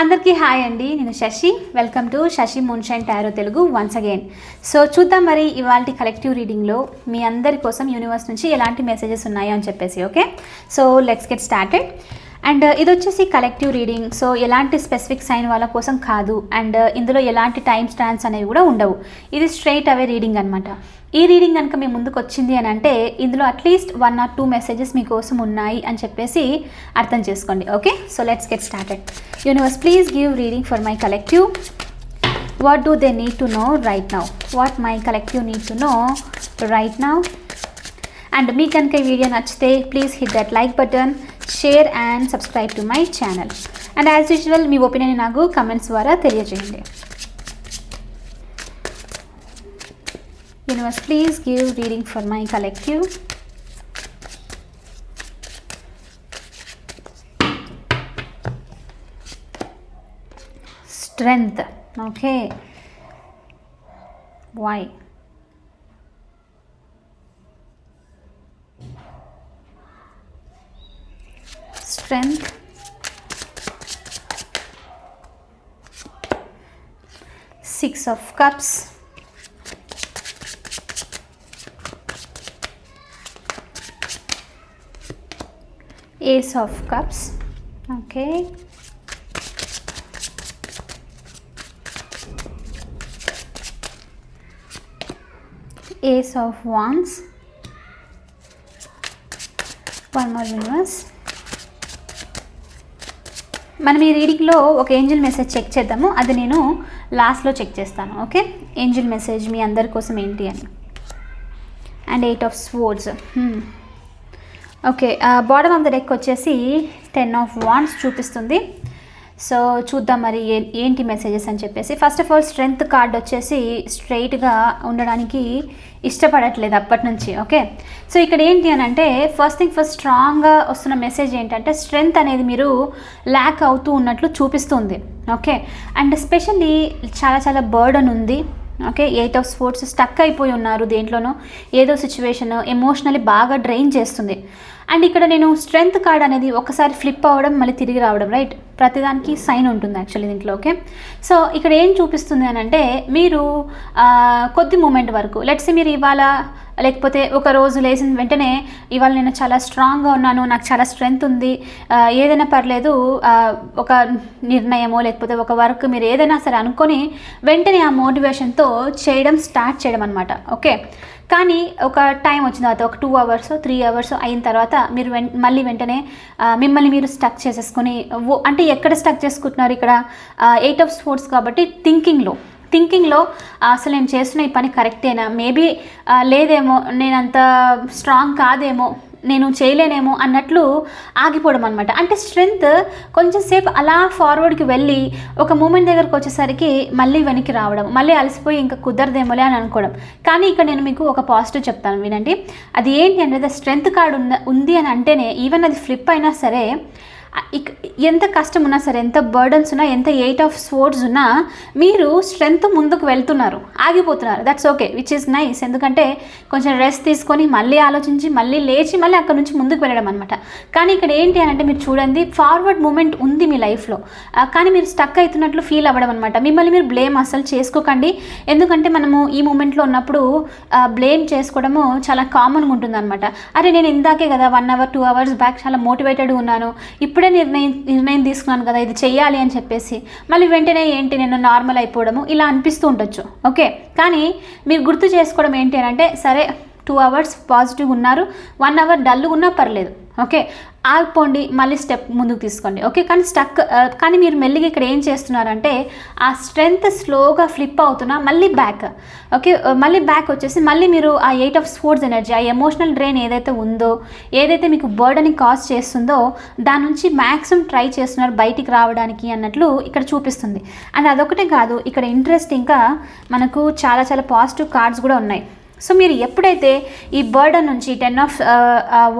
అందరికీ హాయ్ అండి నేను Shashi. Welcome to Shashi moonshine tarot Telugu once again so చూద్దాం మరి ఇవాళ కలెక్టివ్ రీడింగ్లో మీ అందరి కోసం యూనివర్స్ నుంచి ఎలాంటి మెసేజెస్ ఉన్నాయో అని చెప్పేసి okay so let's get started and ఇది వచ్చేసి కలెక్టివ్ రీడింగ్ సో ఎలాంటి స్పెసిఫిక్ సైన్ వాళ్ళ కోసం కాదు. అండ్ uh, ఇందులో ఎలాంటి టైం స్టాండ్స్ అనేవి కూడా ఉండవు. ఇది స్ట్రైట్ అవే రీడింగ్ అనమాట ఈ రీడింగ్ కనుక మీ ముందుకు వచ్చింది అని అంటే ఇందులో at least one or two messages మీకోసం ఉన్నాయి అని చెప్పేసి అర్థం చేసుకోండి. Okay so let's get started universe please give reading for my collective what do they need to know right now what my collective need to know right now and మీకు కనుక ఈ video నచ్చితే please hit that like button share and subscribe to my channel and as usual me opinion నాకు comments ద్వారా తెలియజేయండి. Universe please give reading for my collective strength okay. Why? Strength six of cups. Ace of cups. Okay. Ace of wands. One more universe మనం ఈ రీడింగ్లో ఒక angel message check చేద్దాము. అది నేను లాస్ట్లో చెక్ చేస్తాను. ఓకే? ఏంజిల్ మెసేజ్ మీ అందరి కోసం ఏంటి అని. And eight of swords. Okay. Bottom of the deck వచ్చేసి టెన్ ఆఫ్ వాన్స్ చూపిస్తుంది. సో చూద్దాం మరి ఏ ఏంటి మెసేజెస్ అని చెప్పేసి. First of all strength card వచ్చేసి స్ట్రైట్గా ఉండడానికి ఇష్టపడట్లేదు అప్పటి నుంచి ఓకే సో ఇక్కడ ఏంటి అని అంటే ఫస్ట్ థింగ్ ఫస్ట్ స్ట్రాంగ్గా వస్తున్న మెసేజ్ ఏంటంటే స్ట్రెంగ్త్ అనేది మీరు ల్యాక్ అవుతూ ఉన్నట్లు చూపిస్తుంది ఓకే అండ్ స్పెషల్లీ చాలా చాలా బర్డన్ ఉంది okay eight of swords stuck అయిపోయి ఉన్నారు దేంట్లోనో ఏదో సిచ్యువేషన్ ఎమోషనల్లీ బాగా డ్రైన్ చేస్తుంది. అండ్ ఇక్కడ నేను స్ట్రెంగ్త్ కార్డ్ అనేది ఒకసారి ఫ్లిప్ అవ్వడం మళ్ళీ తిరిగి రావడం రైట్ ప్రతిదానికి సైన్ ఉంటుంది యాక్చువల్లీ దీంట్లో ఓకే? సో ఇక్కడ ఏం చూపిస్తుంది అని అంటే మీరు కొద్ది మూమెంట్ వరకు లెట్స్ మీరు ఇవాళ లేకపోతే ఒక రోజు లేచిన వెంటనే ఇవాళ నేను చాలా స్ట్రాంగ్గా ఉన్నాను నాకు చాలా స్ట్రెంగ్త్ ఉంది ఏదైనా పర్లేదు ఒక నిర్ణయమో లేకపోతే ఒక వర్క్ మీరు ఏదైనా సరే అనుకొని వెంటనే ఆ మోటివేషన్తో చేయడం స్టార్ట్ చేయడం అనమాట ఓకే? కానీ ఒక టైం వచ్చిన తర్వాత ఒక టూ అవర్స్ త్రీ అవర్స్ అయిన తర్వాత మీరు వెం మళ్ళీ వెంటనే మిమ్మల్ని మీరు స్టక్ చేసేసుకొని అంటే ఎక్కడ స్టక్ చేసుకుంటున్నారు ఇక్కడ? ఎయిట్ ఆఫ్ స్పోర్ట్స్ కాబట్టి థింకింగ్లో థింకింగ్లో అసలు నేను చేస్తున్న ఈ పని కరెక్టేనా? మేబీ లేదేమో నేను అంత స్ట్రాంగ్ కాదేమో నేను చేయలేనేమో అన్నట్లు ఆగిపోవడం అనమాట అంటే స్ట్రెంగ్త్ కొంచెం సేపు అలా ఫార్వర్డ్కి వెళ్ళి ఒక మూమెంట్ దగ్గరకు వచ్చేసరికి మళ్ళీ వెనక్కి రావడం మళ్ళీ అలసిపోయి ఇంకా కుదరదేమోలే అని అనుకోవడం. కానీ ఇక్కడ నేను మీకు ఒక పాజిటివ్ చెప్తాను వినండి. అది ఏంటి అంటే స్ట్రెంగ్త్ కార్డు ఉంది అని అంటేనే ఈవెన్ అది ఫ్లిప్ అయినా సరే ఎంత కష్టం ఉన్నా సరే ఎంత బర్డన్స్ ఉన్నా ఎంత ఎయిట్ ఆఫ్ స్పోర్ట్స్ ఉన్నా మీరు స్ట్రెంగ్త్ ముందుకు వెళ్తున్నారు ఆగిపోతున్నారు. That's okay which is nice ఎందుకంటే కొంచెం రెస్ట్ తీసుకొని మళ్ళీ ఆలోచించి మళ్ళీ లేచి మళ్ళీ అక్కడ నుంచి ముందుకు వెళ్ళడం అనమాట కానీ ఇక్కడ ఏంటి అని అంటే మీరు చూడండి ఫార్వర్డ్ మూమెంట్ ఉంది మీ లైఫ్లో కానీ మీరు స్టక్ అవుతున్నట్లు ఫీల్ అవ్వడం అనమాట మిమ్మల్ని మీరు బ్లేమ్ అసలు చేసుకోకండి. ఎందుకంటే మనము ఈ మూమెంట్లో ఉన్నప్పుడు బ్లేమ్ చేసుకోవడము చాలా కామన్గా ఉంటుంది అనమాట అరే నేను ఇందాకే కదా one hour two hours back చాలా మోటివేటెడ్ ఉన్నాను. ఇప్పుడు ఇప్పుడే నిర్ణయం నిర్ణయం తీసుకున్నాను కదా ఇది చెయ్యాలి అని చెప్పేసి మళ్ళీ వెంటనే ఏంటి నేను నార్మల్ అయిపోవడము ఇలా అనిపిస్తూ ఉండొచ్చు ఓకే? కానీ మీరు గుర్తు చేసుకోవడం ఏంటి అని అంటే సరే టూ అవర్స్ పాజిటివ్ ఉన్నారు వన్ అవర్ డల్గా ఉన్నా పర్లేదు. ఓకే? ఆగిపోండి మళ్ళీ స్టెప్ ముందుకు తీసుకోండి. ఓకే? కానీ స్టక్ కానీ మీరు మెల్లిగా ఇక్కడ ఏం చేస్తున్నారంటే ఆ స్ట్రెంగ్త్ స్లోగా ఫ్లిప్ అవుతున్నా మళ్ళీ బ్యాక్. ఓకే? మళ్ళీ బ్యాక్ వచ్చేసి మళ్ళీ మీరు ఆ ఎయిట్ ఆఫ్ స్పోర్ట్స్ ఎనర్జీ ఆ ఎమోషనల్ డ్రైన్ ఏదైతే ఉందో ఏదైతే మీకు బర్డని కాజ్ చేస్తుందో దాని నుంచి మ్యాక్సిమం ట్రై చేస్తున్నారు బయటికి రావడానికి అన్నట్లు ఇక్కడ చూపిస్తుంది. అండ్ అదొకటే కాదు ఇక్కడ ఇంట్రెస్ట్ ఇంకా మనకు చాలా చాలా పాజిటివ్ కార్డ్స్ కూడా ఉన్నాయి. సో మీరు ఎప్పుడైతే ఈ బర్డన్ నుంచి టెన్ ఆఫ్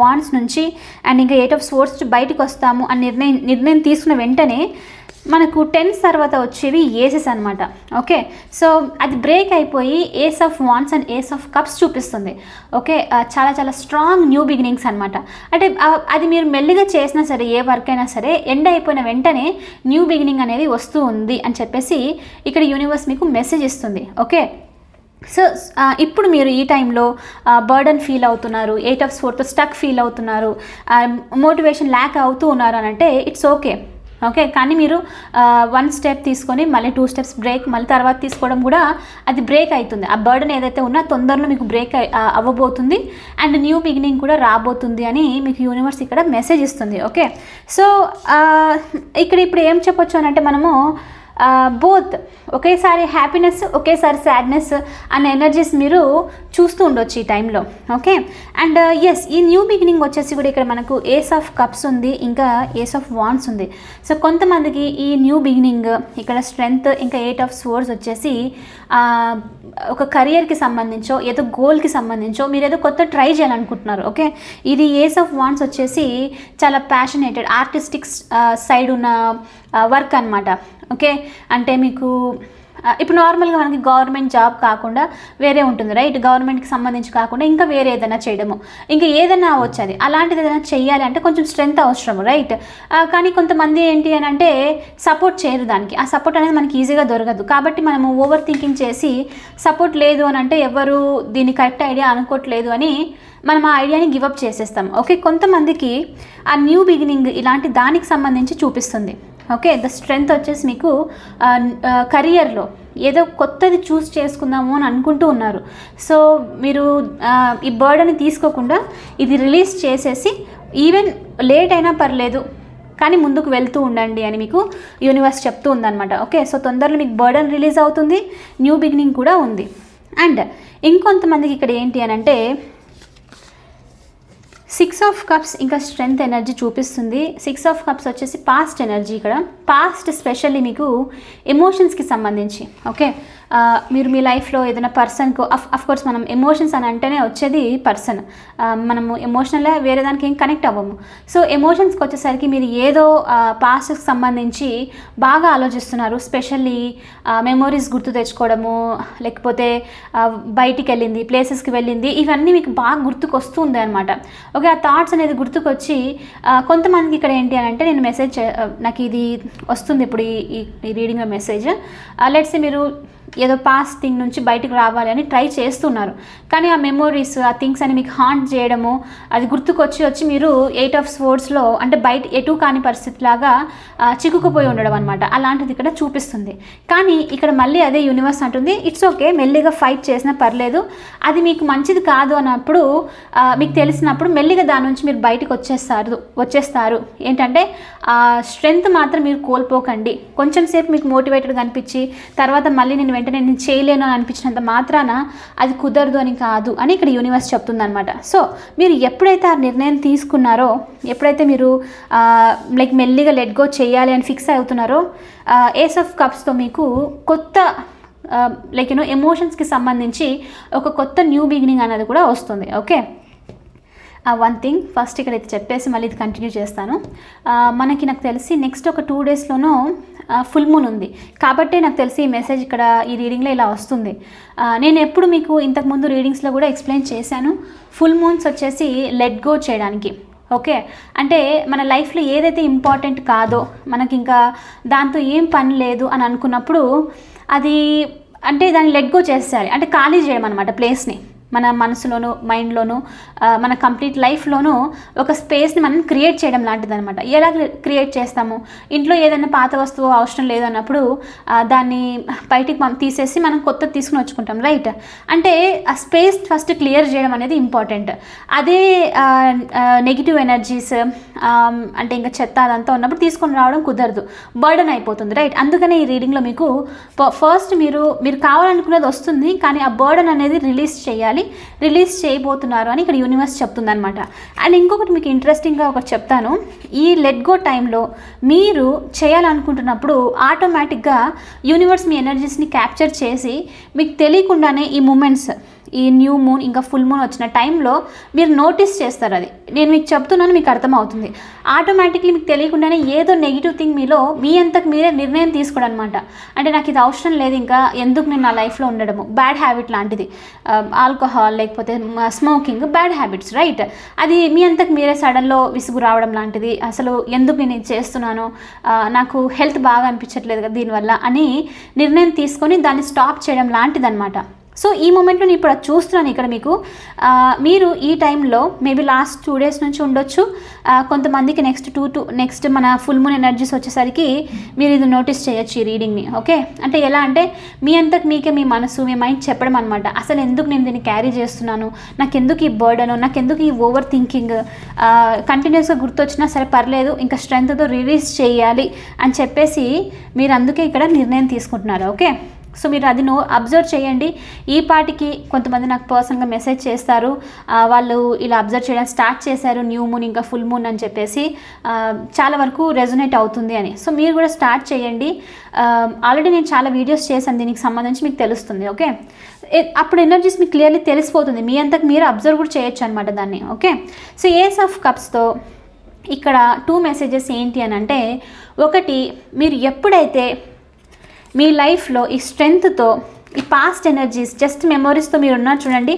వాన్స్ నుంచి అండ్ ఇంకా ఎయిట్ ఆఫ్ స్పోర్ట్స్ బయటకు వస్తాము అని నిర్ణయం నిర్ణయం తీసుకున్న వెంటనే మనకు టెన్స్ తర్వాత వచ్చేవి ఏసెస్ అనమాట ఓకే? సో అది బ్రేక్ అయిపోయి ace of wands and ace of cups చూపిస్తుంది. ఓకే? చాలా చాలా స్ట్రాంగ్ న్యూ బిగినింగ్స్ అనమాట అంటే అది మీరు మెల్లిగా చేసినా సరే ఏ వర్క్ అయినా సరే ఎండ్ అయిపోయిన వెంటనే న్యూ బిగినింగ్ అనేది వస్తూ ఉంది అని చెప్పేసి ఇక్కడ యూనివర్స్ మీకు మెసేజ్ ఇస్తుంది. ఓకే? సో ఇప్పుడు మీరు ఈ టైంలో బర్డన్ ఫీల్ అవుతున్నారు ఎయిట్ ఆఫ్ ఫోర్తో స్టక్ ఫీల్ అవుతున్నారు మోటివేషన్ ల్యాక్ అవుతూ ఉన్నారు అని అంటే ఇట్స్ ఓకే ఓకే కానీ మీరు వన్ స్టెప్ తీసుకొని మళ్ళీ టూ స్టెప్స్ బ్రేక్ మళ్ళీ తర్వాత తీసుకోవడం కూడా అది బ్రేక్ అవుతుంది ఆ బర్డన్ ఏదైతే ఉన్నా తొందరలో మీకు బ్రేక్ అవ్వబోతుంది అండ్ న్యూ బిగినింగ్ కూడా రాబోతుంది అని మీకు యూనివర్స్ ఇక్కడ మెసేజ్ ఇస్తుంది. ఓకే సో ఇక్కడ ఇప్పుడు ఏం చెప్పొచ్చు అని అంటే మనము బోత్ ఒకేసారి హ్యాపీనెస్ ఒకేసారి సాడ్నెస్ అనే ఎనర్జీస్ మీరు చూస్తూ ఉండొచ్చు ఈ టైంలో ఓకే అండ్ ఎస్ ఈ న్యూ బిగినింగ్ వచ్చేసి కూడా ఇక్కడ మనకు ఏస్ ఆఫ్ కప్స్ ఉంది ఇంకా ఏస్ ఆఫ్ వాన్స్ ఉంది. సో కొంతమందికి ఈ న్యూ బిగినింగ్ ఇక్కడ స్ట్రెంగ్త్ ఇంకా ఎయిట్ ఆఫ్ స్వోర్స్ వచ్చేసి ఒక కెరియర్కి సంబంధించో ఏదో గోల్కి సంబంధించో మీరు ఏదో కొత్త ట్రై చేయాలనుకుంటున్నారు. ఓకే ఇది ఏస్ ఆఫ్ వాన్స్ వచ్చేసి చాలా ప్యాషనేటెడ్ ఆర్టిస్టిక్ సైడ్ ఉన్న వర్క్ అనమాట ఓకే? అంటే మీకు ఇప్పుడు నార్మల్గా మనకి గవర్నమెంట్ జాబ్ కాకుండా వేరే ఉంటుంది రైట్ గవర్నమెంట్కి సంబంధించి కాకుండా ఇంకా వేరే ఏదైనా చేయడము. ఇంకా ఏదైనా అవ్వచ్చు అది. అలాంటిది ఏదైనా చేయాలి అంటే కొంచెం స్ట్రెంగ్త్ అవసరం రైట్ కానీ కొంతమంది ఏంటి అని అంటే సపోర్ట్ చేయరు దానికి. ఆ సపోర్ట్ అనేది మనకి ఈజీగా దొరకదు. కాబట్టి మనము ఓవర్ థింకింగ్ చేసి సపోర్ట్ లేదు అని అంటే ఎవరు దీన్ని కరెక్ట్ ఐడియా అనుకోవట్లేదు అని మనం ఆ ఐడియాని గివప్ చేసేస్తాం. ఓకే? కొంతమందికి ఆ న్యూ బిగినింగ్ ఇలాంటి దానికి సంబంధించి చూపిస్తుంది. ఓకే ద స్ట్రెంగ్త్ వచ్చేసి మీకు కరియర్లో ఏదో కొత్తది చూస్ చేసుకుందాము అని అనుకుంటూ ఉన్నారు. సో మీరు ఈ బర్డ్ని తీసుకోకుండా ఇది రిలీజ్ చేసేసి ఈవెన్ లేట్ అయినా పర్లేదు కానీ ముందుకు వెళ్తూ ఉండండి అని మీకు యూనివర్స్ చెప్తూ ఉందన్నమాట. ఓకే సో తొందరలో మీకు బర్డన్ రిలీజ్ అవుతుంది న్యూ బిగినింగ్ కూడా ఉంది. అండ్ ఇంకొంతమందికి ఇక్కడ ఏంటి అని అంటే సిక్స్ ఆఫ్ కప్స్ ఇంకా స్ట్రెంగ్త్ ఎనర్జీ చూపిస్తుంది. సిక్స్ ఆఫ్ కప్స్ వచ్చేసి పాస్ట్ ఎనర్జీ ఇక్కడ. పాస్ట్ స్పెషల్లీ మీకు ఎమోషన్స్కి సంబంధించి ఓకే మీరు మీ లైఫ్లో ఏదైనా పర్సన్కు అఫ్ కోర్స్ మనం ఎమోషన్స్ అని అంటేనే వచ్చేది పర్సన్. మనము ఎమోషనల్గా వేరే దానికి ఏం కనెక్ట్ అవ్వము. సో ఎమోషన్స్కి వచ్చేసరికి మీరు ఏదో పాస్ట్కి సంబంధించి బాగా ఆలోచిస్తున్నారు. స్పెషల్లీ మెమోరీస్ గుర్తు తెచ్చుకోవడము లేకపోతే బయటికి వెళ్ళింది ప్లేసెస్కి వెళ్ళింది ఇవన్నీ మీకు బాగా గుర్తుకు వస్తుంది అనమాట ఓకే ఆ థాట్స్ అనేది గుర్తుకొచ్చి కొంతమందికి ఇక్కడ ఏంటి అని అంటే నేను మెసేజ్ చే- నాకు ఇది వస్తుంది ఇప్పుడు ఈ ఈ- ఈ రీడింగ్ మెసేజ్. లెట్స్ మీరు ఏదో పాస్ థింగ్ నుంచి బయటకు రావాలి అని ట్రై చేస్తున్నారు. కానీ ఆ మెమోరీస్ ఆ థింగ్స్ అని మీకు హాంట్ చేయడము అది గుర్తుకొచ్చి వచ్చి మీరు ఎయిట్ ఆఫ్ స్పోర్ట్స్లో అంటే బయట ఎటు కాని పరిస్థితి లాగా చిక్కుకుపోయి ఉండడం అనమాట అలాంటిది ఇక్కడ చూపిస్తుంది. కానీ ఇక్కడ మళ్ళీ అదే యూనివర్స్ అంటుంది ఇట్స్ ఓకే మెల్లిగా ఫైట్ చేసినా పర్లేదు. అది మీకు మంచిది కాదు అన్నప్పుడు మీకు తెలిసినప్పుడు మెల్లిగా దాని నుంచి మీరు బయటకు వచ్చేస్తారు వచ్చేస్తారు. ఏంటంటే స్ట్రెంగ్త్ మాత్రం మీరు కోల్పోకండి. కొంచెం సేపు మీకు మోటివేటెడ్గా అనిపించి తర్వాత మళ్ళీ నేను వెంటనే నేను చేయలేను అని అనిపించినంత మాత్రాన అది కుదరదు అని కాదు అని ఇక్కడ యూనివర్స్ చెప్తుందనమాట సో మీరు ఎప్పుడైతే ఆ నిర్ణయం తీసుకున్నారో ఎప్పుడైతే మీరు లైక్ మెల్లిగా లెట్ గో చేయాలి అని ఫిక్స్ అవుతున్నారో ఏస్ ఆఫ్ కప్స్తో మీకు కొత్త లైక్ యూనో ఎమోషన్స్కి సంబంధించి ఒక కొత్త న్యూ బిగినింగ్ అనేది కూడా వస్తుంది. ఓకే వన్ థింగ్ ఫస్ట్ ఇక్కడ చెప్పేసి మళ్ళీ ఇది కంటిన్యూ చేస్తాను. మనకి నాకు తెలిసి నెక్స్ట్ ఒక టూ డేస్లోనూ ఫుల్ మూన్ ఉంది. కాబట్టే నాకు తెలిసి ఈ మెసేజ్ ఇక్కడ ఈ రీడింగ్లో ఇలా వస్తుంది. నేను ఎప్పుడు మీకు ఇంతకుముందు రీడింగ్స్లో కూడా ఎక్స్ప్లెయిన్ చేశాను. ఫుల్ మూన్స్ వచ్చేసి లెట్ గో చేయడానికి. ఓకే? అంటే మన లైఫ్లో ఏదైతే ఇంపార్టెంట్ కాదో మనకి ఇంకా దాంతో ఏం పని లేదు అని అనుకున్నప్పుడు అది అంటే దాన్ని లెట్ గో చేసేయాలి. అంటే ఖాళీ చేయడం అనమాట ప్లేస్ని మన మనసులోను మైండ్లోను మన కంప్లీట్ లైఫ్లోనూ ఒక స్పేస్ని మనం క్రియేట్ చేయడం లాంటిదనమాట ఎలా క్రియేట్ చేస్తాము? ఇంట్లో ఏదైనా పాత వస్తువు అవసరం లేదన్నప్పుడు దాన్ని బయటికి మనం తీసేసి మనం కొత్తది తీసుకుని వచ్చుకుంటాం రైట్? అంటే ఆ స్పేస్ ఫస్ట్ క్లియర్ చేయడం అనేది ఇంపార్టెంట్. అదే నెగిటివ్ ఎనర్జీస్ అంటే ఇంకా చెత్త అదంతా ఉన్నప్పుడు తీసుకొని రావడం కుదరదు. బర్డన్ అయిపోతుంది రైట్? అందుకనే ఈ రీడింగ్లో మీకు ఫస్ట్ మీరు మీరు కావాలనుకున్నది వస్తుంది కానీ ఆ బర్డన్ అనేది రిలీజ్ చేయాలి రిలీజ్ చేయబోతున్నారు అని ఇక్కడ యూనివర్స్ చెప్తుంది అనమాట అండ్ ఇంకొకటి మీకు ఇంట్రెస్టింగ్గా ఒకటి చెప్తాను. ఈ లెట్ గో టైంలో మీరు చేయాలనుకుంటున్నప్పుడు ఆటోమేటిక్గా యూనివర్స్ మీ ఎనర్జీస్ని క్యాప్చర్ చేసి మీకు తెలియకుండానే ఈ మూమెంట్స్ ఈ న్యూ మూన్ ఇంకా ఫుల్ మూన్ వచ్చిన టైంలో మీరు నోటీస్ చేస్తారు అది. నేను మీకు చెప్తున్నాను మీకు అర్థమవుతుంది. ఆటోమేటిక్లీ మీకు తెలియకుండానే ఏదో నెగిటివ్ థింగ్ మీలో మీ అంతకు మీరే నిర్ణయం తీసుకోవడం అనమాట అంటే నాకు ఇది అవసరం లేదు ఇంకా ఎందుకు నేను నా లైఫ్లో ఉండడము? బ్యాడ్ హ్యాబిట్ లాంటిది. Um, ఆల్కహాల్ లేకపోతే స్మోకింగ్ బ్యాడ్ హ్యాబిట్స్ రైట్ అది మీ అంతకు మీరే సడన్లో విసుగు రావడం లాంటిది. అసలు ఎందుకు నేను ఇది చేస్తున్నాను? నాకు హెల్త్ బాగా అనిపించట్లేదు కదా దీనివల్ల అని నిర్ణయం తీసుకొని దాన్ని స్టాప్ చేయడం లాంటిదన్నమాట సో ఈ మూమెంట్లో నేను ఇప్పుడు చూస్తున్నాను ఇక్కడ మీకు. మీరు ఈ టైంలో మేబీ లాస్ట్ టూ డేస్ నుంచి ఉండొచ్చు. కొంతమందికి నెక్స్ట్ టూ టూ నెక్స్ట్ మన ఫుల్ మూన్ ఎనర్జీస్ వచ్చేసరికి మీరు ఇది నోటీస్ చేయొచ్చు ఈ రీడింగ్ని ఓకే? అంటే ఎలా అంటే మీ అంతకు మీకే మీ మనసు మీ మైండ్ చెప్పడం అనమాట అసలు ఎందుకు నేను దీన్ని క్యారీ చేస్తున్నాను? నాకు ఎందుకు ఈ బర్డను? నాకు ఎందుకు ఈ ఓవర్ థింకింగ్? కంటిన్యూస్గా గుర్తొచ్చినా సరే పర్లేదు ఇంకా స్ట్రెంగ్త్తో రిలీజ్ చేయాలి అని చెప్పేసి మీరు అందుకే ఇక్కడ నిర్ణయం తీసుకుంటున్నారు ఓకే? సో మీరు అది నో అబ్జర్వ్ చేయండి. ఈ పాటికి కొంతమంది నాకు పర్సనల్గా మెసేజ్ చేస్తారు. వాళ్ళు ఇలా అబ్జర్వ్ చేయడం స్టార్ట్ చేశారు న్యూ మూన్ ఇంకా ఫుల్ మూన్ అని చెప్పేసి చాలా వరకు రెజొనేట్ అవుతుంది అని. సో మీరు కూడా స్టార్ట్ చేయండి. ఆల్రెడీ నేను చాలా వీడియోస్ చేశాను దీనికి సంబంధించి మీకు తెలుస్తుంది ఓకే? అప్పుడు ఎనర్జీస్ మీకు క్లియర్లీ తెలిసిపోతుంది. మీ అంతకు మీరు అబ్జర్వ్ కూడా చేయొచ్చు అనమాట దాన్ని ఓకే? సో ఏస్ ఆఫ్ కప్స్తో ఇక్కడ టూ మెసేజెస్ ఏంటి అని అంటే ఒకటి మీరు ఎప్పుడైతే మీ లైఫ్లో ఈ స్ట్రెంగ్త్తో ఈ పాస్ట్ ఎనర్జీస్ జస్ట్ మెమొరీస్తో మీరు ఉన్నారు చూడండి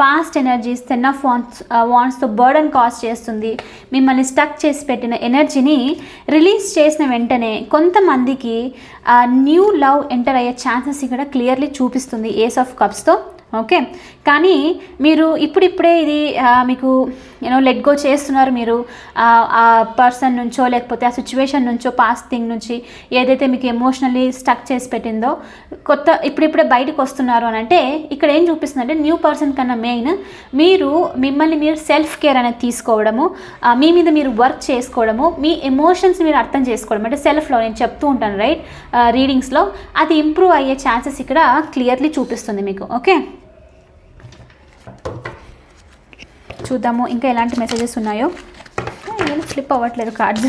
past energies ten of wands వాన్స్తో burden cause చేస్తుంది. మిమ్మల్ని స్టక్ చేసి పెట్టిన ఎనర్జీని రిలీజ్ చేసిన వెంటనే కొంతమందికి న్యూ లవ్ ఎంటర్ అయ్యే ఛాన్సెస్ ఇక్కడ క్లియర్లీ చూపిస్తుంది ఏస్ ఆఫ్ కప్స్తో ఓకే కానీ మీరు ఇప్పుడిప్పుడే ఇది మీకు యూనో లెట్ గో చేస్తున్నారు మీరు ఆ, పర్సన్ నుంచో లేకపోతే ఆ సిచ్యువేషన్ నుంచో పాస్ట్ థింగ్ నుంచి ఏదైతే మీకు ఎమోషనల్లీ స్టక్ చేసి పెట్టిందో కొత్త ఇప్పుడిప్పుడే బయటకు వస్తున్నారు అని అంటే ఇక్కడ ఏం చూపిస్తుంది అంటే న్యూ పర్సన్ కన్నా మెయిన్ మీరు మిమ్మల్ని మీరు సెల్ఫ్ కేర్ అనేది తీసుకోవడము మీ మీద మీరు వర్క్ చేసుకోవడము మీ ఎమోషన్స్ మీరు అర్థం చేసుకోవడం అంటే సెల్ఫ్లో నేను చెప్తూ ఉంటాను రైట్ రీడింగ్స్లో అది ఇంప్రూవ్ అయ్యే ఛాన్సెస్ ఇక్కడ క్లియర్లీ చూపిస్తుంది మీకు ఓకే చూద్దాము. ఇంకా ఎలాంటి మెసేజెస్ ఉన్నాయో? ఏం ఫ్లిప్ అవ్వట్లేదు కార్డ్స్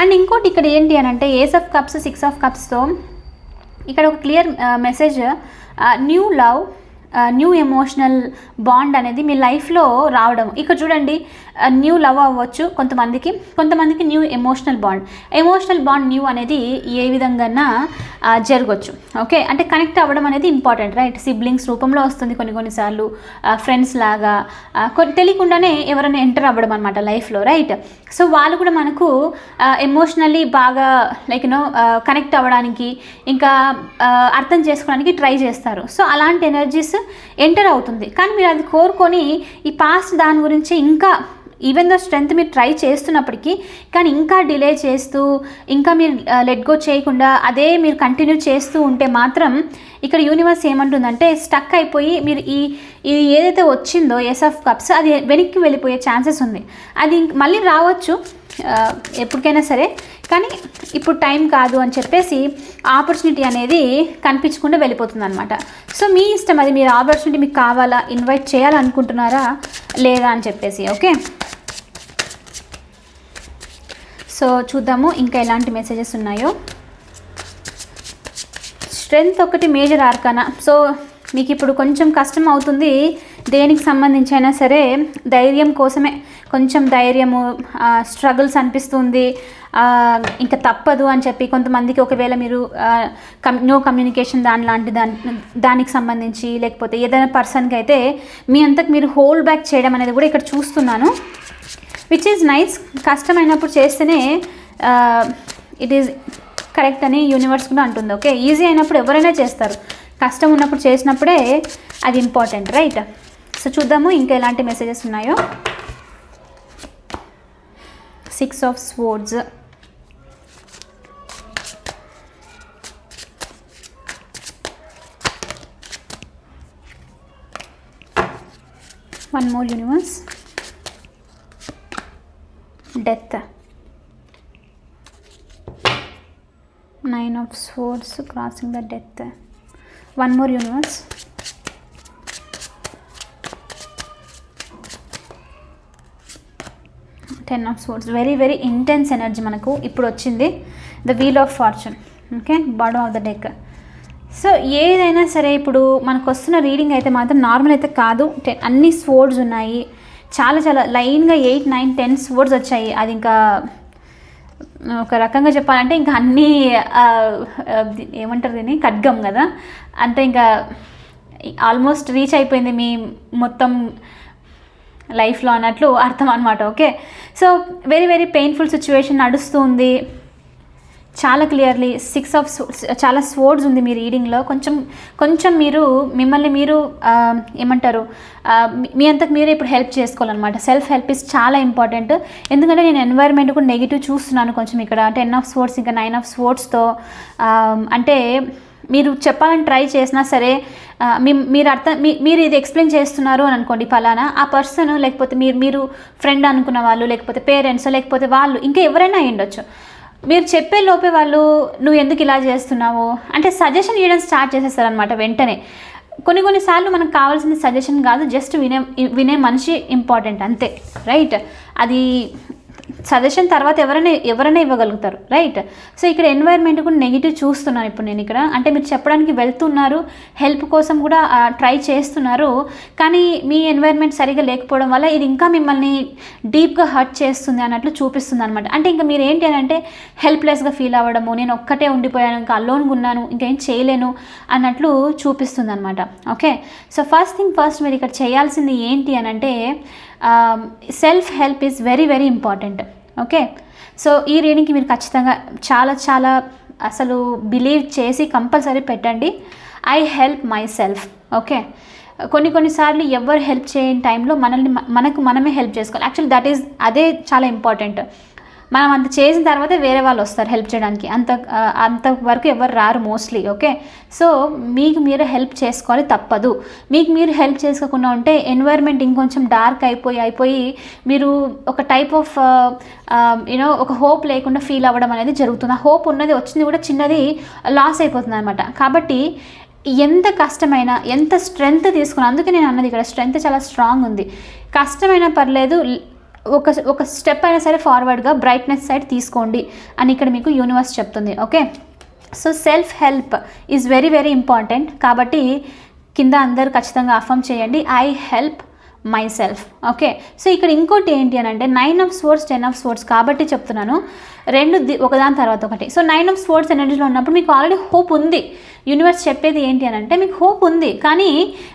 అండ్ ఇంకోటి ఇక్కడ ఏంటి అని అంటే ace of cups six of కప్స్తో ఇక్కడ ఒక clear message new love new emotional bond అనేది మీ లైఫ్లో రావడం. ఇక్కడ చూడండి న్యూ లవ్ అవ్వచ్చు కొంతమందికి కొంతమందికి new emotional bond emotional bond new అనేది ఏ విధంగా జరగవచ్చు ఓకే అంటే కనెక్ట్ అవ్వడం అనేది ఇంపార్టెంట్ రైట్ సిబ్లింగ్స్ రూపంలో వస్తుంది కొన్ని కొన్నిసార్లు ఫ్రెండ్స్ లాగా. తెలియకుండానే ఎవరైనా ఎంటర్ అవ్వడం అనమాట లైఫ్లో రైట్ సో వాళ్ళు కూడా మనకు ఎమోషనల్లీ బాగా లైక్ యూనో కనెక్ట్ అవ్వడానికి ఇంకా అర్థం చేసుకోవడానికి ట్రై చేస్తారు. సో అలాంటి ఎనర్జీస్ ఎంటర్ అవుతుంది. కానీ మీరు అది కోరుకొని ఈ పాస్ట్ దాని గురించి ఇంకా ఈవెన్ దో స్ట్రెంత్ మీరు ట్రై చేస్తున్నప్పటికీ కానీ ఇంకా డిలే చేస్తూ ఇంకా మీరు uh, లెట్ గో చేయకుండా అదే మీరు కంటిన్యూ చేస్తూ ఉంటే మాత్రం ఇక్కడ యూనివర్స్ ఏమంటుందంటే స్టక్ అయిపోయి మీరు ఈ ఇది ఏదైతే వచ్చిందో ఎస్ ఆఫ్ కప్స్ అది వెనక్కి వెళ్ళిపోయే ఛాన్సెస్ ఉంది. అది మళ్ళీ రావచ్చు uh, ఎప్పటికైనా సరే. కానీ ఇప్పుడు టైం కాదు అని చెప్పేసి ఆపర్చునిటీ అనేది కనిపించకుండా వెళ్ళిపోతుంది అనమాట సో మీ ఇష్టం అది మీరు ఆపర్చునిటీ మీకు కావాలా ఇన్వైట్ చేయాలనుకుంటున్నారా లేదా అని చెప్పేసి ఓకే? సో చూద్దాము ఇంకా ఎలాంటి మెసేజెస్ ఉన్నాయో. స్ట్రెంగ్త్ ఒకటి మేజర్ ఆర్కానా సో మీకు ఇప్పుడు కొంచెం కష్టం అవుతుంది దేనికి సంబంధించి అయినా సరే ధైర్యం కోసమే. కొంచెం ధైర్యము స్ట్రగుల్స్ అనిపిస్తుంది. ఇంకా తప్పదు అని చెప్పి కొంతమందికి ఒకవేళ మీరు నో కమ్యూనికేషన్ దాని లాంటి దాని దానికి సంబంధించి లేకపోతే ఏదైనా పర్సన్కి అయితే మీ అంతకు మీరు హోల్డ్ బ్యాక్ చేయడం అనేది కూడా ఇక్కడ చూస్తున్నాను. విచ్ ఈజ్ నైస్ కష్టమైనప్పుడు చేస్తేనే ఇట్ ఈజ్ కరెక్ట్ అని యూనివర్స్ కూడా అంటుంది ఓకే ఈజీ అయినప్పుడు ఎవరైనా చేస్తారు. కష్టం ఉన్నప్పుడు చేసినప్పుడే అది ఇంపార్టెంట్ రైట్ సో చూద్దాము ఇంకా ఎలాంటి మెసేజెస్ ఉన్నాయో. six of swords. One more universe. Death. Nine of swords crossing the death. One more universe. Ten of swords very very intense energy మనకు ఇప్పుడు వచ్చింది. The wheel of fortune okay bottom of the deck so ఏదైనా సరే ఇప్పుడు మనకు వస్తున్న reading అయితే మాత్రం నార్మల్ అయితే కాదు. టెన్ అన్ని స్వోర్డ్స్ ఉన్నాయి. చాలా చాలా లైన్గా ఎయిట్ నైన్ టెన్ స్వోర్డ్స్ వచ్చాయి. అది ఇంకా ఒక రకంగా చెప్పాలంటే ఇంకా అన్నీ ఏమంటారు దీన్ని? ఖడ్గం కదా. అంటే ఇంకా ఆల్మోస్ట్ రీచ్ అయిపోయింది మీ మొత్తం లైఫ్లో అన్నట్లు అర్థం అనమాట okay? So very very painful situation నడుస్తూ ఉంది చాలా క్లియర్లీ సిక్స్ ఆఫ్ చాలా స్వోర్డ్స్ ఉంది మీ రీడింగ్లో కొంచెం కొంచెం మీరు మిమ్మల్ని మీరు ఏమంటారు మీ- మీ అంతకు మీరే ఇప్పుడు హెల్ప్ చేసుకోవాలన్నమాట. సెల్ఫ్ హెల్ప్ ఇస్ చాలా ఇంపార్టెంట్ ఎందుకంటే నేను ఎన్వైర్న్మెంట్ కూడా నెగిటివ్ చూస్తున్నాను కొంచెం ఇక్కడ. టెన్ ఆఫ్ స్పోర్ట్స్ ఇంకా నైన్ ఆఫ్ స్పోర్ట్స్తో అంటే మీరు చెప్పాలని ట్రై చేసినా సరే మీ మీరు అర్థం మీ మీరు ఇది ఎక్స్ప్లెయిన్ చేస్తున్నారు అని అనుకోండి ఫలానా. ఆ పర్సన్ లేకపోతే మీరు మీరు ఫ్రెండ్ అనుకున్న వాళ్ళు లేకపోతే పేరెంట్స్ లేకపోతే వాళ్ళు ఇంకా ఎవరైనా అయ్యుండొచ్చు ఉండొచ్చు. మీరు చెప్పే లోపే వాళ్ళు నువ్వు ఎందుకు ఇలా చేస్తున్నావు? అంటే సజెషన్ ఇవ్వడం స్టార్ట్ చేసేస్తారనమాట వెంటనే. కొన్ని కొన్నిసార్లు మనకు కావాల్సిన సజెషన్ కాదు జస్ట్ వినే వినే మనిషి ఇంపార్టెంట్ అంతే రైట్ అది సజెషన్ తర్వాత ఎవరైనా ఎవరైనా ఇవ్వగలుగుతారు రైట్ సో ఇక్కడ ఎన్వైర్న్మెంట్ కూడా నెగిటివ్ చూస్తున్నాను ఇప్పుడు నేను ఇక్కడ. అంటే మీరు చెప్పడానికి వెళ్తున్నారు హెల్ప్ కోసం కూడా ట్రై చేస్తున్నారు కానీ మీ ఎన్వైర్న్మెంట్ సరిగా లేకపోవడం వల్ల ఇది ఇంకా మిమ్మల్ని డీప్గా హర్ట్ చేస్తుంది అన్నట్లు చూపిస్తుంది అనమాట అంటే ఇంకా మీరు ఏంటి అని అంటే హెల్ప్లెస్గా ఫీల్ అవ్వడము నేను ఒక్కటే ఉండిపోయాను ఇంకా అల్లోన్గా ఉన్నాను ఇంకేం చేయలేను అన్నట్లు చూపిస్తుంది అనమాట okay so first thing first మీరు ఇక్కడ చేయాల్సింది ఏంటి అని అంటే self help is very very important okay so ఈ రీడింగ్కి మీరు ఖచ్చితంగా చాలా చాలా అసలు బిలీవ్ చేసి కంపల్సరీ పెట్టండి. I help myself okay కొన్ని కొన్నిసార్లు ఎవరు హెల్ప్ చేయని టైంలో మనల్ని మనకు మనమే హెల్ప్ చేసుకోవాలి. యాక్చువల్లీ దట్ ఈస్ అదే చాలా ఇంపార్టెంట్ మనం అంత చేసిన తర్వాత వేరే వాళ్ళు వస్తారు హెల్ప్ చేయడానికి. అంత అంత అంతవరకు ఎవరు రారు మోస్ట్లీ ఓకే సో మీకు మీరు హెల్ప్ చేసుకోవాలి తప్పదు. మీకు మీరు హెల్ప్ చేసుకోకుండా ఉంటే ఎన్వైర్న్మెంట్ ఇంకొంచెం డార్క్ అయిపోయి అయిపోయి మీరు ఒక టైప్ ఆఫ్ యూనో ఒక హోప్ లేకుండా ఫీల్ అవ్వడం అనేది జరుగుతుంది. ఆ హోప్ ఉన్నది వచ్చింది కూడా చిన్నది లాస్ అయిపోతుంది అనమాట కాబట్టి ఎంత కష్టమైనా ఎంత స్ట్రెంగ్త్ తీసుకున్నా అందుకే నేను అన్నది ఇక్కడ స్ట్రెంగ్త్ చాలా స్ట్రాంగ్ ఉంది. కష్టమైనా పర్లేదు ఒక ఒక స్టెప్ అయినా సరే ఫార్వర్డ్గా బ్రైట్నెస్ సైడ్ తీసుకోండి అని ఇక్కడ మీకు యూనివర్స్ చెప్తుంది okay? So self help is very very important. కాబట్టి కింద అందరు ఖచ్చితంగా అఫర్మ్ చేయండి. I help myself okay? So ఇక్కడ ఇంకోటి ఏంటి అని అంటే nine of swords ten of swords కాబట్టి చెప్తున్నాను. రెండు ది- ఒకదాని తర్వాత ఒకటి. సో నైన్ ఆఫ్ స్పోర్ట్స్ ఎనర్జీలో ఉన్నప్పుడు మీకు ఆల్రెడీ హోప్ ఉంది. యూనివర్స్ చెప్పేది ఏంటి అని అంటే మీకు హోప్ ఉంది. కానీ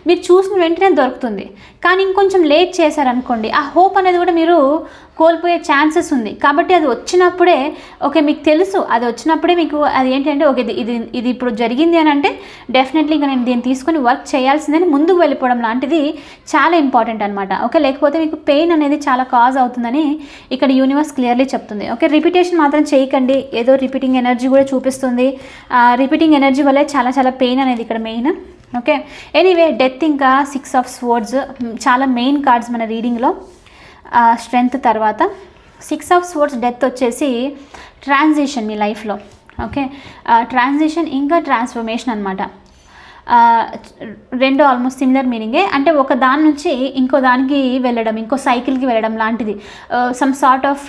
మీరు చూసిన వెంటనే దొరుకుతుంది. కానీ ఇంకొంచెం లేట్ చేశారనుకోండి ఆ హోప్ అనేది కూడా మీరు కోల్పోయే ఛాన్సెస్ ఉంది. కాబట్టి అది వచ్చినప్పుడే ఓకే మీకు తెలుసు. అది వచ్చినప్పుడే మీకు అది ఏంటంటే ఓకే ఇది ఇది ఇది ఇప్పుడు జరిగింది అని అంటే డెఫినెట్లీ ఇంకా నేను దీన్ని తీసుకొని వర్క్ చేయాల్సిందని ముందుకు వెళ్ళిపోవడం లాంటిది చాలా ఇంపార్టెంట్ అనమాట ఓకే లేకపోతే మీకు పెయిన్ అనేది చాలా కాజ్ అవుతుందని ఇక్కడ యూనివర్స్ క్లియర్లీ చెప్తుంది. ఓకే రిపిటేషన్ మాత్రం చేయకండి. ఏదో రిపీటింగ్ ఎనర్జీ కూడా చూపిస్తుంది. రిపీటింగ్ ఎనర్జీ వల్లే చాలా చాలా పెయిన్ అనేది ఇక్కడ మెయిన్ ఓకే ఎనీవే డెత్ ఇంకా సిక్స్ ఆఫ్ స్వర్డ్స్ చాలా మెయిన్ కార్డ్స్ మన రీడింగ్లో స్ట్రెంగ్త్ తర్వాత. సిక్స్ ఆఫ్ స్వర్డ్స్ డెత్ వచ్చేసి ట్రాన్సిషన్ మీ లైఫ్లో ఓకే ట్రాన్సిషన్ ఇంకా ట్రాన్స్ఫర్మేషన్ అనమాట రెండు ఆల్మోస్ట్ సిమిలర్ మీనింగే అంటే ఒక దాని నుంచి ఇంకో దానికి వెళ్ళడం ఇంకో సైకిల్కి వెళ్ళడం లాంటిది. సమ్ సార్ట్ ఆఫ్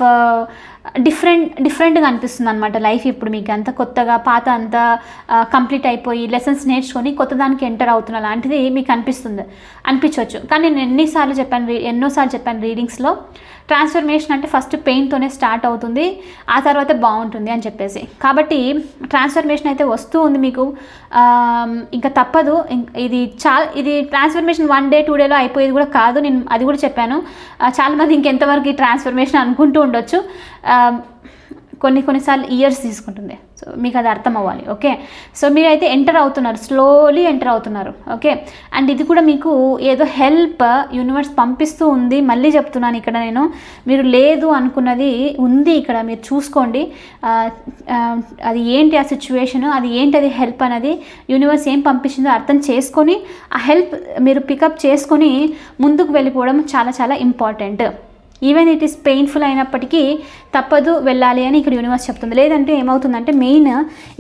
డిఫరెంట్ డిఫరెంట్గా అనిపిస్తుంది అనమాట లైఫ్ ఇప్పుడు మీకు. అంత కొత్తగా పాత అంతా కంప్లీట్ అయిపోయి లెసన్స్ నేర్చుకొని కొత్త దానికి ఎంటర్ అవుతున్న లాంటిది మీకు అనిపిస్తుంది. అనిపించవచ్చు. కానీ నేను ఎన్నిసార్లు చెప్పాను రీ- ఎన్నోసార్లు చెప్పాను రీడింగ్స్లో ట్రాన్స్ఫర్మేషన్ అంటే ఫస్ట్ పెయిన్తోనే స్టార్ట్ అవుతుంది ఆ తర్వాత బాగుంటుంది అని చెప్పేసి. కాబట్టి ట్రాన్స్ఫర్మేషన్ అయితే వస్తూ ఉంది మీకు. ఇంకా తప్పదు. ఇది చా ఇది ట్రాన్స్ఫర్మేషన్ వన్ డే టూ డేలో అయిపోయేది కూడా కాదు. నేను అది కూడా చెప్పాను. చాలామంది ఇంకెంతవరకు ఈ ట్రాన్స్ఫర్మేషన్ అనుకుంటూ ఉండొచ్చు. కొన్ని కొన్నిసార్లు ఇయర్స్ తీసుకుంటుంది. సో మీకు అది అర్థం అవ్వాలి ఓకే? సో మీరైతే ఎంటర్ అవుతున్నారు స్లోలీ ఎంటర్ అవుతున్నారు ఓకే? అండ్ ఇది కూడా మీకు ఏదో హెల్ప్ యూనివర్స్ పంపిస్తూ ఉంది. మళ్ళీ చెప్తున్నాను ఇక్కడ నేను. మీరు లేదు అనుకున్నది ఉంది ఇక్కడ మీరు చూసుకోండి. అది ఏంటి ఆ సిచ్యువేషన్ అది ఏంటి అది హెల్ప్ అనేది యూనివర్స్ ఏం పంపించిందో అర్థం చేసుకొని ఆ హెల్ప్ మీరు పికప్ చేసుకొని ముందుకు వెళ్ళిపోవడం చాలా చాలా important even it is painful అయినప్పటికీ తప్పదు వెళ్ళాలి అని ఇక్కడ యూనివర్స్ చెప్తుంది. లేదంటే ఏమవుతుందంటే మెయిన్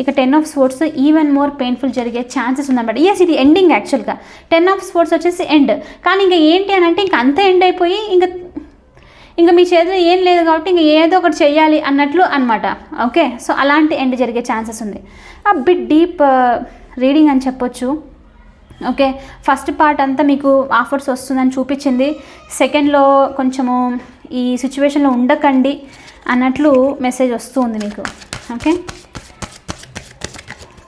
ఇక ten of swords even more painful జరిగే ఛాన్సెస్ ఉందన్నమాట. ఎస్ ఇది ఎండింగ్ యాక్చువల్గా టెన్ ఆఫ్ స్పోర్ట్స్ వచ్చేసి ఎండ్ కానీ ఇంకా ఏంటి అని అంటే ఇంకా అంత ఎండ్ అయిపోయి ఇంకా ఇంకా మీ చేతిలో ఏం లేదు కాబట్టి ఇంక ఏదో ఒకటి చేయాలి అన్నట్లు అనమాట ఓకే సో అలాంటి ఎండ్ జరిగే ఛాన్సెస్ ఉంది. ఆ బిట్ డీప్ రీడింగ్ అని చెప్పొచ్చు. ఓకే. ఫస్ట్ పార్ట్ అంతా మీకు ఆఫర్స్ వస్తుందని చూపించింది. సెకండ్లో కొంచెము ఈ సిచ్యువేషన్లో ఉండకండి అన్నట్లు మెసేజ్ వస్తూ ఉంది మీకు. ఓకే.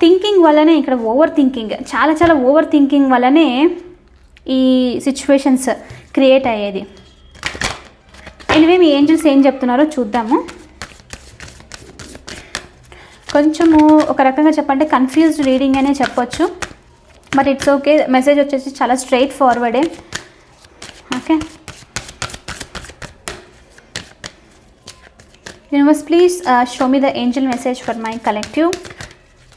థింకింగ్ వల్లనే ఇక్కడ ఓవర్ థింకింగ్ చాలా చాలా ఓవర్ థింకింగ్ వల్లనే ఈ సిచ్యువేషన్స్ క్రియేట్ అయ్యేది. ఎనివే మీ ఏంజల్స్ ఏం చెప్తున్నారో చూద్దాము. కొంచెము ఒక రకంగా చెప్పంటే కన్ఫ్యూజ్డ్ రీడింగ్ అనే చెప్పొచ్చు. బట్ ఇట్స్ ఓకే మెసేజ్ వచ్చేసి చాలా straight ఫార్వర్డే okay universe please show me the angel message for my collective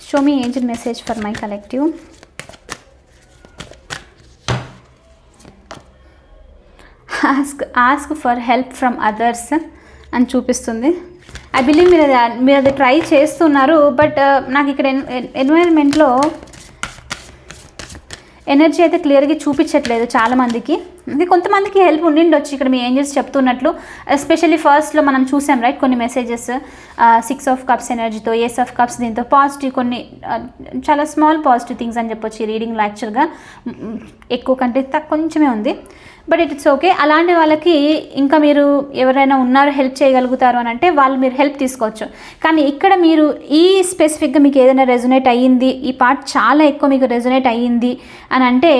show me angel message for my collective ask ask for help from others అని చూపిస్తుంది. I believe మీరు అది మీరు అది try చేస్తున్నారు but నాకు ఇక్కడ ఎన్వైరన్మెంట్లో ఎనర్జీ అయితే క్లియర్గా చూపించట్లేదు చాలామందికి. ఇది కొంతమందికి హెల్ప్ ఉండిండొచ్చు. ఇక్కడ మీ ఏంజల్స్ చెప్తున్నట్లు. ఎస్పెషల్లీ ఫస్ట్లో మనం చూసాం రైట్? కొన్ని మెసేజెస్. సిక్స్ ఆఫ్ కప్స్ ఎనర్జీతో ఏస్ ఆఫ్ కప్స్ దీంతో పాజిటివ్ కొన్ని చాలా స్మాల్ పాజిటివ్ థింగ్స్ అని చెప్పొచ్చు రీడింగ్లో యాక్చువల్గా ఎక్కువ కంటే తక్కువ కొంచెమే ఉంది. బట్ ఇట్స్ ఓకే అలాంటి వాళ్ళకి ఇంకా మీరు ఎవరైనా ఉన్నారు హెల్ప్ చేయగలుగుతారు అని అంటే వాళ్ళు మీరు హెల్ప్ తీసుకోవచ్చు. కానీ ఇక్కడ మీరు ఈ స్పెసిఫిక్గా మీకు ఏదైనా రెజొనేట్ అయ్యింది ఈ పార్ట్ చాలా ఎక్కువ మీకు రెజొనేట్ అయ్యింది అని అంటే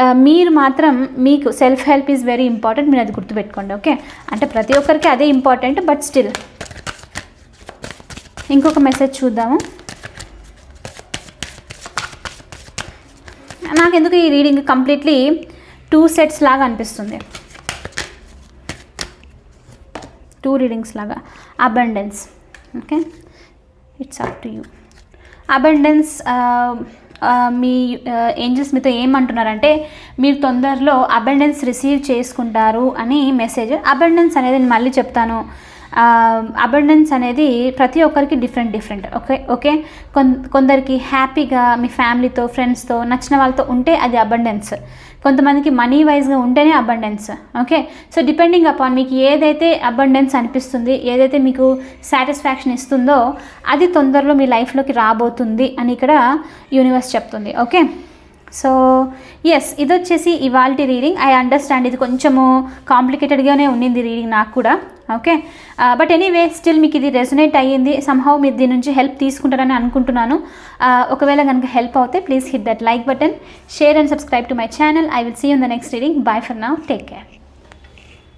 uh, మీరు మాత్రం మీకు self help is very important మీరు అది గుర్తుపెట్టుకోండి ఓకే అంటే ప్రతి ఒక్కరికి అదే ఇంపార్టెంట్ బట్ స్టిల్ ఇంకొక మెసేజ్ చూద్దాము. నాకు ఎందుకు ఈ రీడింగ్ కంప్లీట్లీ టూ సెట్స్ లాగా అనిపిస్తుంది. టూ రీడింగ్స్ లాగా. Abundance okay it's up to you abundance me uh, angels మీతో ఏమంటున్నారంటే మీరు తొందరలో అబండెన్స్ రిసీవ్ చేసుకుంటారు అని మెసేజ్ అబండెన్స్ అనేది నేను మళ్ళీ చెప్తాను. Um, అబండెన్స్ అనేది ప్రతి ఒక్కరికి డిఫరెంట్ డిఫరెంట్ ఓకే ఓకే కొన్ కొందరికి హ్యాపీగా మీ ఫ్యామిలీతో ఫ్రెండ్స్తో నచ్చిన వాళ్ళతో ఉంటే అది అబండెన్స్ కొంతమందికి మనీ వైజ్గా ఉంటేనే abundance okay so depending upon మీకు ఏదైతే అబండెన్స్ అనిపిస్తుంది ఏదైతే మీకు సాటిస్ఫాక్షన్ ఇస్తుందో అది తొందరలో మీ లైఫ్లోకి రాబోతుంది అని ఇక్కడ యూనివర్స్ చెప్తుంది. ఓకే సో ఎస్ ఇది వచ్చేసి ఇవాల్టి రీడింగ్ ఐ అండర్స్టాండ్ ఇది కొంచెము కాంప్లికేటెడ్గానే ఉండింది రీడింగ్ నాకు కూడా. ఓకే బట్ ఎనీవే స్టిల్ మీకు ఇది రెజొనేట్ అయ్యింది. సంహౌ మీరు దీని నుంచి హెల్ప్ తీసుకుంటారని అనుకుంటున్నాను. Uh, ఒకవేళ కనుక హెల్ప్ అవుతే please hit that like button share and subscribe to my channel I will see in the next reading bye for now take care